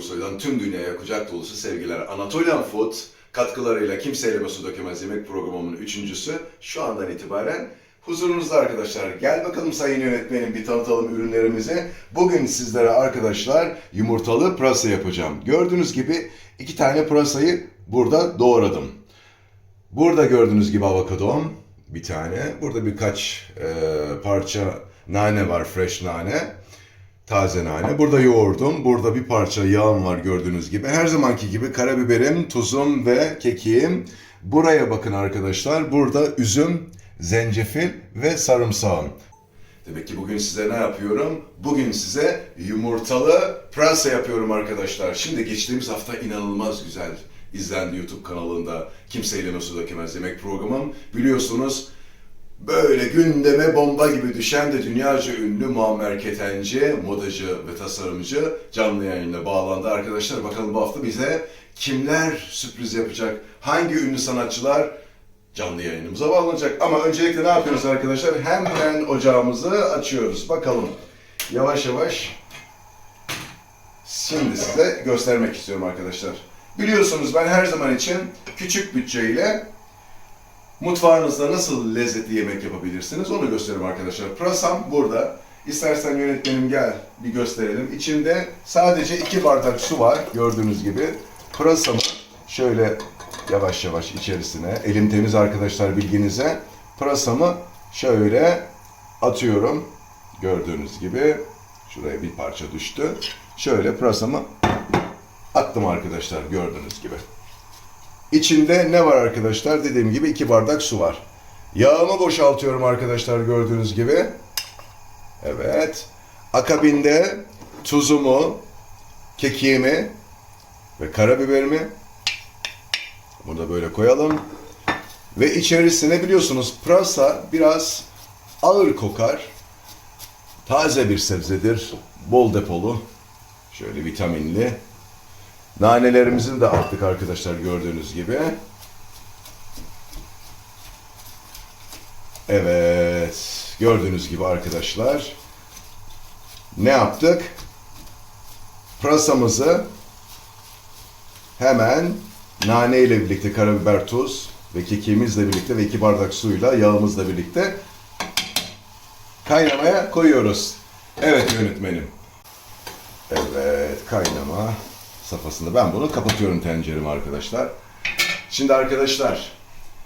Sezer Uğursoy'dan tüm dünyaya kucak dolusu sevgiler. Anatolian Food katkılarıyla Kimse Elime Su Dökemez yemek programımın üçüncüsü şu andan itibaren huzurunuzda arkadaşlar. Gel bakalım sayın yönetmenim bir tanıtalım ürünlerimizi. Bugün sizlere arkadaşlar yumurtalı pırasa yapacağım. Gördüğünüz gibi iki tane pırasayı burada doğradım. Burada gördüğünüz gibi avokadom bir tane. Burada birkaç e, parça nane var, fresh nane. Taze nane. Burada yoğurdum. Burada bir parça yağım var gördüğünüz gibi. Her zamanki gibi karabiberim, tuzum ve kekiğim. Buraya bakın arkadaşlar. Burada üzüm, zencefil ve sarımsağım. Demek ki bugün size ne yapıyorum? Bugün size yumurtalı pırasa yapıyorum arkadaşlar. Şimdi geçtiğimiz hafta inanılmaz güzel izlendi YouTube kanalında Kimseyle Nasıl Dökemez Yemek programım. Biliyorsunuz böyle gündeme bomba gibi düşen de dünyaca ünlü Muammer Ketenci, modacı ve tasarımcı canlı yayınla bağlandı arkadaşlar. Bakalım bu hafta bize kimler sürpriz yapacak? Hangi ünlü sanatçılar canlı yayınımıza bağlanacak? Ama öncelikle ne yapıyoruz arkadaşlar? Hemen ocağımızı açıyoruz. Bakalım yavaş yavaş Şimdi size göstermek istiyorum arkadaşlar. Biliyorsunuz ben her zaman için küçük bütçeyle mutfağınızda nasıl lezzetli yemek yapabilirsiniz onu gösteriyorum arkadaşlar. Pırasam burada. İstersen yönetmenim gel bir gösterelim. İçinde sadece iki bardak su var gördüğünüz gibi. Pırasamı şöyle yavaş yavaş içerisine, elim temiz arkadaşlar bilginize. Pırasamı şöyle atıyorum. Gördüğünüz gibi şuraya bir parça düştü. Şöyle pırasamı attım arkadaşlar gördüğünüz gibi. İçinde ne var arkadaşlar? Dediğim gibi iki bardak su var. Yağımı boşaltıyorum arkadaşlar gördüğünüz gibi. Evet. Akabinde tuzumu, kekiğimi ve karabiberimi burada böyle koyalım. Ve içerisine biliyorsunuz pırasa biraz ağır kokar. Taze bir sebzedir. Bol depolu. Şöyle vitaminli. Nanelerimizin de attık arkadaşlar gördüğünüz gibi. Evet. Gördüğünüz gibi arkadaşlar. Ne yaptık? Pırasamızı hemen nane ile birlikte karabiber, tuz ve kekiğimizle birlikte ve iki bardak suyla yağımızla birlikte kaynamaya koyuyoruz. Evet yönetmenim. Evet kaynama safhasında ben bunu kapatıyorum tenceremi arkadaşlar. Şimdi arkadaşlar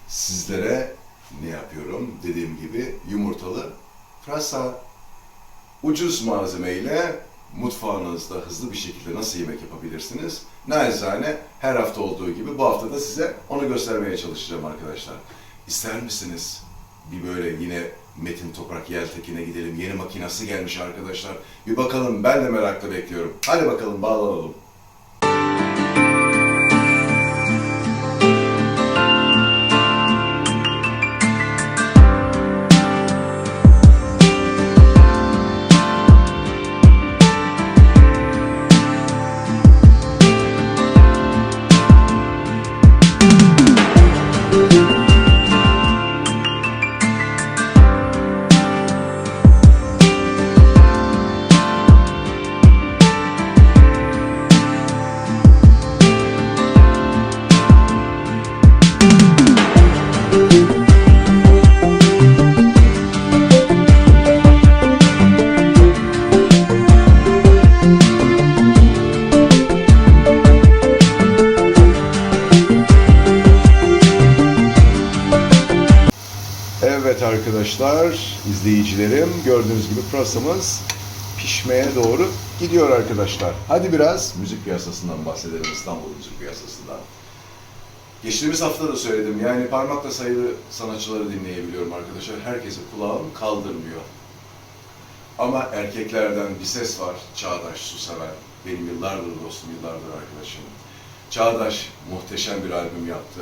sizlere ne yapıyorum? Dediğim gibi yumurtalı pırasa ucuz malzemeyle mutfağınızda hızlı bir şekilde nasıl yemek yapabilirsiniz? Naçizane her hafta olduğu gibi bu hafta da size onu göstermeye çalışacağım arkadaşlar. İster misiniz bir böyle yine Metin Toprak Yeltekin'e gidelim. Yeni makinası gelmiş arkadaşlar. Bir bakalım ben de merakla bekliyorum. Hadi bakalım bağlanalım. Gördüğünüz gibi pırasamız pişmeye doğru gidiyor arkadaşlar. Hadi biraz müzik piyasasından bahsedelim İstanbul müzik piyasasından. Geçtiğimiz hafta da söyledim yani parmakla sayılı sanatçıları dinleyebiliyorum arkadaşlar. Herkese kulağım kaldırmıyor. Ama erkeklerden bir ses var. Çağdaş Susever. Benim yıllardır dostum, yıllardır arkadaşım. Çağdaş muhteşem bir albüm yaptı.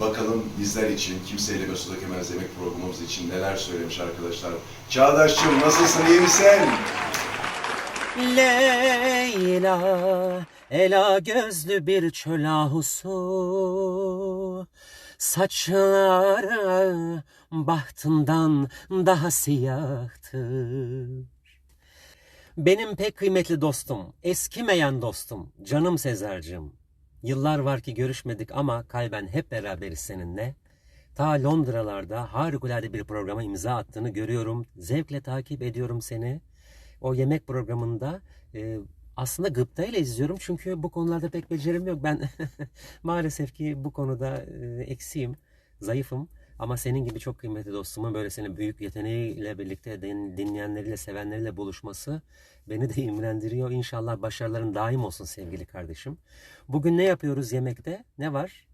Bakalım bizler için, kimseyle Mesut Akemez Yemek programımız için neler söylemiş arkadaşlar. Çağdaş'cığım nasılsın, iyi misin? Leyla, ela gözlü bir çöl ahusu Saçları bahtından daha siyahtır Benim pek kıymetli dostum, eskimeyen dostum, canım Sezer'cığım. Yıllar var ki görüşmedik ama kalben hep beraberiz seninle. Ta Londralarda harikulade bir programa imza attığını görüyorum. Zevkle takip ediyorum seni. O yemek programında e, aslında gıptayla izliyorum çünkü bu konularda pek becerim yok. Ben maalesef ki bu konuda e, eksiğim, zayıfım. Ama senin gibi çok kıymetli dostumun böyle senin büyük yeteneğiyle birlikte din- dinleyenleriyle, sevenleriyle buluşması beni de imrendiriyor. İnşallah başarıların daim olsun sevgili kardeşim. Bugün ne yapıyoruz yemekte? Ne var?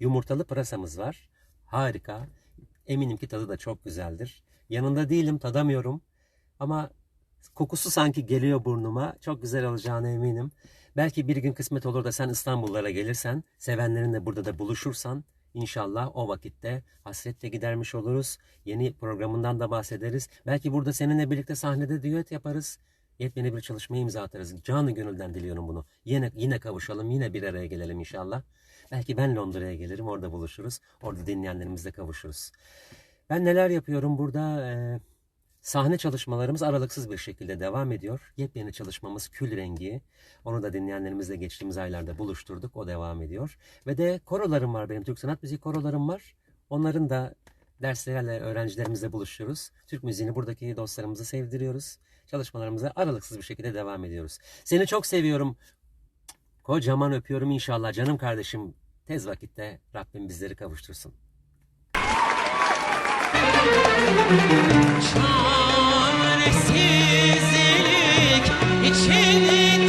Yumurtalı pırasamız var. Harika. Eminim ki tadı da çok güzeldir. Yanında değilim, tadamıyorum. Ama kokusu sanki geliyor burnuma. Çok güzel olacağına eminim. Belki bir gün kısmet olur da sen İstanbullara gelirsen, sevenlerinle burada da buluşursan İnşallah o vakitte hasretle gidermiş oluruz. Yeni programından da bahsederiz. Belki burada seninle birlikte sahnede düet yaparız. Yepyeni bir çalışmaya imza atarız. Canı gönülden diliyorum bunu. Yine yine kavuşalım, yine bir araya gelelim inşallah. Belki ben Londra'ya gelirim, orada buluşuruz. Orada dinleyenlerimizle kavuşuruz. Ben neler yapıyorum burada? Ee, sahne çalışmalarımız aralıksız bir şekilde devam ediyor. Yepyeni çalışmamız Kül Rengi. Onu da dinleyenlerimizle geçtiğimiz aylarda buluşturduk. O devam ediyor. Ve de korolarım var benim. Türk sanat müziği korolarım var. Onların da derslerle öğrencilerimizle buluşuyoruz. Türk müziğini buradaki dostlarımıza sevdiriyoruz. Çalışmalarımıza aralıksız bir şekilde devam ediyoruz. Seni çok seviyorum. Kocaman öpüyorum inşallah canım kardeşim. Tez vakitte Rabbim bizleri kavuştursun. Çaresizlik içindeyim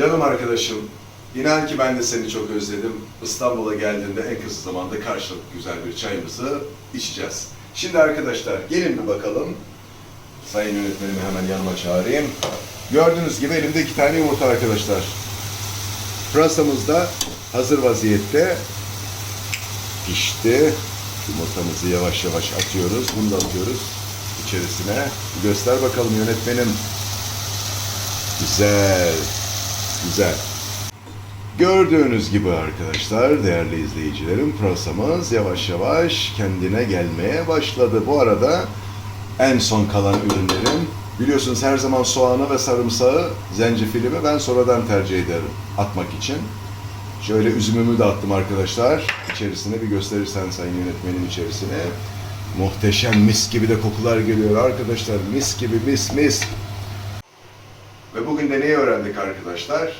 Canım arkadaşım, inan ki ben de seni çok özledim. İstanbul'a geldiğinde en kısa zamanda karşılıklı güzel bir çayımızı içeceğiz. Şimdi arkadaşlar gelin bir bakalım. Sayın yönetmenimi hemen yanıma çağırayım. Gördüğünüz gibi elimde iki tane yumurta arkadaşlar. Pırasamız da hazır vaziyette pişti. Yumurtamızı yavaş yavaş atıyoruz. Bunu da atıyoruz içerisine. Göster bakalım yönetmenim. Güzel. Güzel. Gördüğünüz gibi arkadaşlar, değerli izleyicilerim, pırasamız yavaş yavaş kendine gelmeye başladı. Bu arada en son kalan ürünlerim, biliyorsunuz her zaman soğanı ve sarımsağı, zencefilimi ben sonradan tercih ederim atmak için. Şöyle üzümümü de attım arkadaşlar. İçerisine bir gösterirsen sayın yönetmenim içerisine. Muhteşem mis gibi de kokular geliyor arkadaşlar. Mis gibi mis mis. Ve bugün de neyi öğrendik arkadaşlar?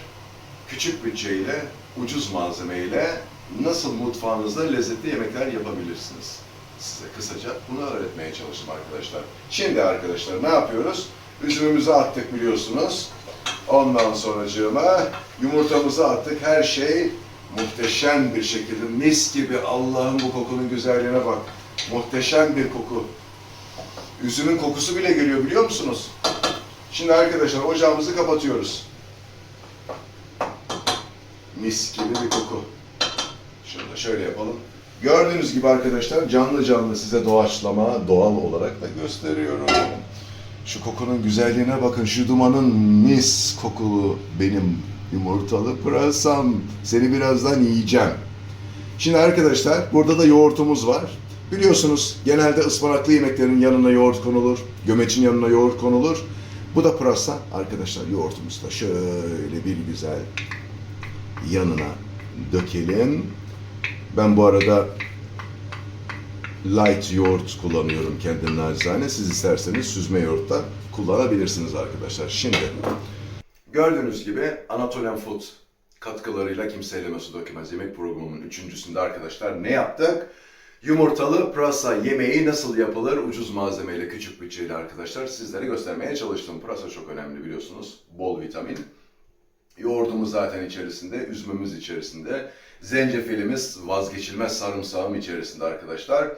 Küçük bütçeyle, ucuz malzemeyle nasıl mutfağınızda lezzetli yemekler yapabilirsiniz? Size kısaca bunu öğretmeye çalıştım arkadaşlar. Şimdi arkadaşlar ne yapıyoruz? Üzümümüzü attık biliyorsunuz. Ondan sonracığıma yumurtamızı attık. Her şey muhteşem bir şekilde mis gibi Allah'ın bu kokunun güzelliğine bak. Muhteşem bir koku. Üzümün kokusu bile geliyor biliyor musunuz? Şimdi arkadaşlar ocağımızı kapatıyoruz. Mis gibi bir koku. Şunu da şöyle yapalım. Gördüğünüz gibi arkadaşlar canlı canlı size doğaçlama doğal olarak da gösteriyorum. Şu kokunun güzelliğine bakın. Şu dumanın mis kokulu benim yumurtalı pırasam. Seni birazdan yiyeceğim. Şimdi arkadaşlar burada da yoğurtumuz var. Biliyorsunuz genelde ıspanaklı yemeklerin yanına yoğurt konulur, gömecin yanına yoğurt konulur. Bu da pırasa. Arkadaşlar yoğurtumuzu da şöyle bir güzel yanına dökelim. Ben bu arada light yoğurt kullanıyorum kendim nacizane. Siz isterseniz süzme yoğurt da kullanabilirsiniz arkadaşlar. Şimdi gördüğünüz gibi Anatolian Food katkılarıyla kimse eleme su dökemez yemek programının üçüncüsünde arkadaşlar ne yaptık? Yumurtalı pırasa yemeği nasıl yapılır? Ucuz malzemeyle, küçük bütçeyle arkadaşlar sizlere göstermeye çalıştım. Pırasa çok önemli biliyorsunuz. Bol vitamin. Yoğurdumuz zaten içerisinde, üzümümüz içerisinde. Zencefilimiz vazgeçilmez sarımsağım içerisinde arkadaşlar.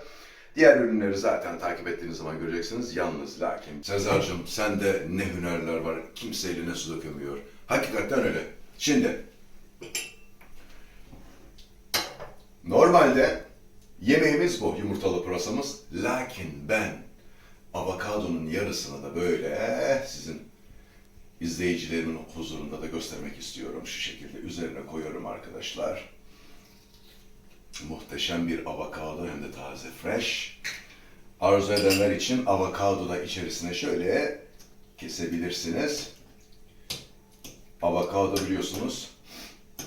Diğer ürünleri zaten takip ettiğiniz zaman göreceksiniz. Yalnız lakin Sezar'cığım sende ne hünerler var. Kimse eline su dökemiyor. Hakikaten öyle. Şimdi normalde yemeğimiz bu yumurtalı pırasamız. Lakin ben avokadonun yarısını da böyle sizin izleyicilerimin huzurunda da göstermek istiyorum. Şu şekilde üzerine koyuyorum arkadaşlar. Muhteşem bir avokado hem de taze fresh. Arzu edenler için avokado da içerisine şöyle kesebilirsiniz. Avokado biliyorsunuz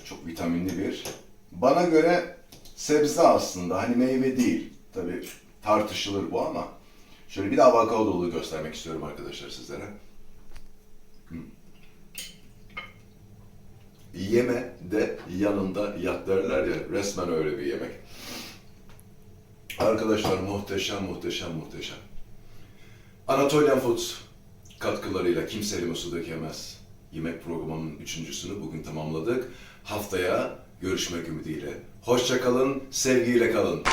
çok vitaminli bir. Bana göre sebze aslında hani meyve değil. Tabi tartışılır bu ama şöyle bir de avokadolu göstermek istiyorum arkadaşlar sizlere. yeme de yanında yat derler ya resmen öyle bir yemek. Arkadaşlar muhteşem muhteşem muhteşem. Anatolian Foods katkılarıyla kimse elime su dökemez. Yemek programının üçüncüsünü bugün tamamladık. Haftaya görüşmek ümidiyle. Hoşça kalın, sevgiyle kalın.